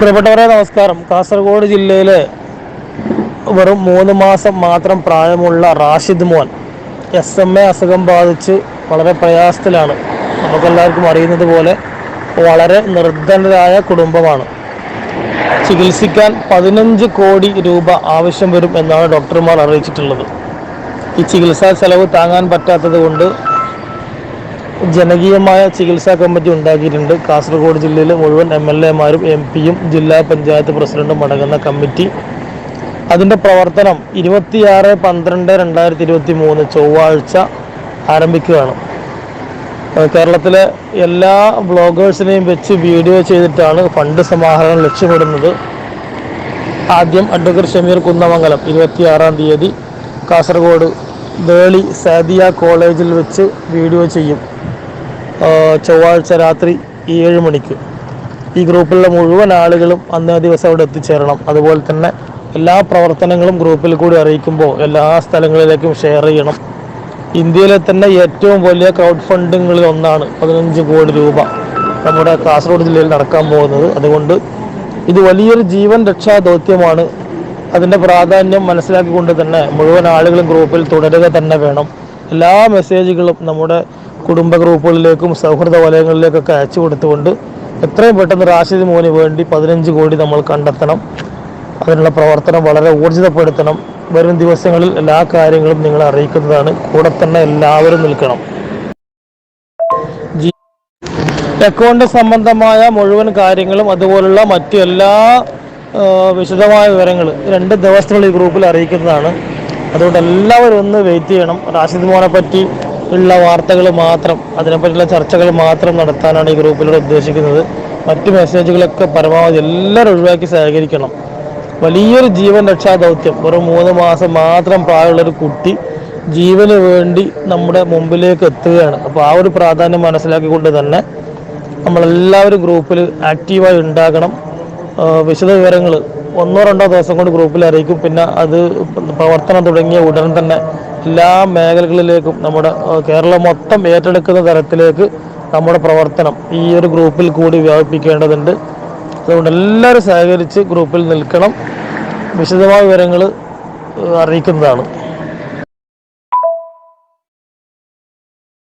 പ്രിയപ്പെട്ടവരെ നമസ്കാരം. കാസർഗോഡ് ജില്ലയിലെ വെറും മൂന്ന് മാസം മാത്രം പ്രായമുള്ള റാഷിദ് മോൻ എസ് എം എ അസുഖം ബാധിച്ച് വളരെ പ്രയാസത്തിലാണ്. നമുക്കെല്ലാവർക്കും അറിയുന്നത് പോലെ വളരെ നിർദ്ധനരായ കുടുംബമാണ്. ചികിത്സിക്കാൻ പതിനഞ്ച് കോടി രൂപ ആവശ്യം വരും എന്നാണ് ഡോക്ടർമാർ അറിയിച്ചിട്ടുള്ളത്. ഈ ചികിത്സാ ചെലവ് താങ്ങാൻ പറ്റാത്തത് കൊണ്ട് ജനകീയമായ ചികിത്സാ കമ്മിറ്റി ഉണ്ടാക്കിയിട്ടുണ്ട്. കാസർഗോഡ് ജില്ലയിലെ മുഴുവൻ എം എൽ എമാരും എം പിയും ജില്ലാ പഞ്ചായത്ത് പ്രസിഡന്റും അടങ്ങുന്ന കമ്മിറ്റി. അതിന്റെ പ്രവർത്തനം ഇരുപത്തിയാറ് പന്ത്രണ്ട് രണ്ടായിരത്തി ഇരുപത്തി മൂന്ന് ചൊവ്വാഴ്ച ആരംഭിക്കുകയാണ്. കേരളത്തിലെ എല്ലാ ബ്ലോഗേഴ്സിനെയും വെച്ച് വീഡിയോ ചെയ്തിട്ടാണ് ഫണ്ട് സമാഹരണം ലക്ഷ്യമിടുന്നത്. ആദ്യം അഡ്വക്കേറ്റ് ഷമീർ കുന്നമംഗലം ഇരുപത്തിയാറാം തീയതി കാസർഗോഡ് വേളി സാദിയ കോളേജിൽ വെച്ച് വീഡിയോ ചെയ്യും. ചൊവ്വാഴ്ച രാത്രി ഏഴ് മണിക്ക് ഈ ഗ്രൂപ്പിലുള്ള മുഴുവൻ ആളുകളും അന്നേ ദിവസം അവിടെ എത്തിച്ചേരണം. അതുപോലെ തന്നെ എല്ലാ പ്രവർത്തനങ്ങളും ഗ്രൂപ്പിൽ കൂടി അറിയിക്കുമ്പോൾ എല്ലാ സ്ഥലങ്ങളിലേക്കും ഷെയർ ചെയ്യണം. ഇന്ത്യയിലെ തന്നെ ഏറ്റവും വലിയ ക്രൗഡ് ഫണ്ടിങ്ങുകളിൽ ഒന്നാണ് പതിനഞ്ച് കോടി രൂപ നമ്മുടെ കാസർഗോഡ് ജില്ലയിൽ നടക്കാൻ പോകുന്നത്. അതുകൊണ്ട് ഇത് വലിയൊരു ജീവൻ രക്ഷാ ദൗത്യമാണ്. അതിന്റെ പ്രാധാന്യം മനസ്സിലാക്കിക്കൊണ്ട് തന്നെ മുഴുവൻ ആളുകളും ഗ്രൂപ്പിൽ തുടരുക തന്നെ വേണം. എല്ലാ മെസ്സേജുകളും നമ്മുടെ കുടുംബ ഗ്രൂപ്പുകളിലേക്കും സൗഹൃദ വലയങ്ങളിലേക്കൊക്കെ അയച്ചു കൊടുത്തുകൊണ്ട് എത്രയും പെട്ടെന്ന് റാഷിദ് മോന് വേണ്ടി പതിനഞ്ച് കോടി നമ്മൾ കണ്ടെത്തണം. അതിനുള്ള പ്രവർത്തനം വളരെ ഊർജിതപ്പെടുത്തണം. വരും ദിവസങ്ങളിൽ എല്ലാ കാര്യങ്ങളും നിങ്ങളെ അറിയിക്കുന്നതാണ്. കൂടെ തന്നെ എല്ലാവരും നിൽക്കണം. അക്കൗണ്ട് സംബന്ധമായ മുഴുവൻ കാര്യങ്ങളും അതുപോലുള്ള മറ്റു എല്ലാ വിശദമായ വിവരങ്ങൾ രണ്ട് ദിവസത്തിനുള്ളിൽ ഗ്രൂപ്പിൽ അറിയിക്കുന്നതാണ്. അതുകൊണ്ട് എല്ലാവരും ഒന്ന് വെയിറ്റ് ചെയ്യണം. റാഷിദ് മോനെ പറ്റി ഉള്ള വാർത്തകൾ മാത്രം അതിനെപ്പറ്റിയുള്ള ചർച്ചകൾ മാത്രം നടത്താനാണ് ഈ ഗ്രൂപ്പിലൂടെ ഉദ്ദേശിക്കുന്നത്. മറ്റു മെസ്സേജുകളൊക്കെ പരമാവധി എല്ലാവരും ഒഴിവാക്കി സഹകരിക്കണം. വലിയൊരു ജീവൻ രക്ഷാ ദൗത്യം. വെറും മൂന്ന് മാസം മാത്രം പ്രായമുള്ള ഒരു കുട്ടി ജീവന് വേണ്ടി നമ്മുടെ മുമ്പിലേക്ക് എത്തുകയാണ്. അപ്പോൾ ആ ഒരു പ്രാധാന്യം മനസ്സിലാക്കിക്കൊണ്ട് തന്നെ നമ്മളെല്ലാവരും ഗ്രൂപ്പിൽ ആക്റ്റീവായി ഉണ്ടാകണം. വിശദ വിവരങ്ങൾ ഒന്നോ രണ്ടോ ദിവസം കൊണ്ട് ഗ്രൂപ്പിൽ അറിയിക്കും. പിന്നെ അത് പ്രവർത്തനം തുടങ്ങിയ ഉടൻ തന്നെ എല്ലാ മേഖലകളിലേക്കും നമ്മുടെ കേരളം മൊത്തം ഏറ്റെടുക്കുന്ന തരത്തിലേക്ക് നമ്മുടെ പ്രവർത്തനം ഈ ഒരു ഗ്രൂപ്പിൽ കൂടി വ്യാപിപ്പിക്കേണ്ടതുണ്ട്. അതുകൊണ്ട് എല്ലാവരും സഹകരിച്ച് ഗ്രൂപ്പിൽ നിൽക്കണം. വിശദമായ വിവരങ്ങൾ അറിയിക്കുന്നതാണ്.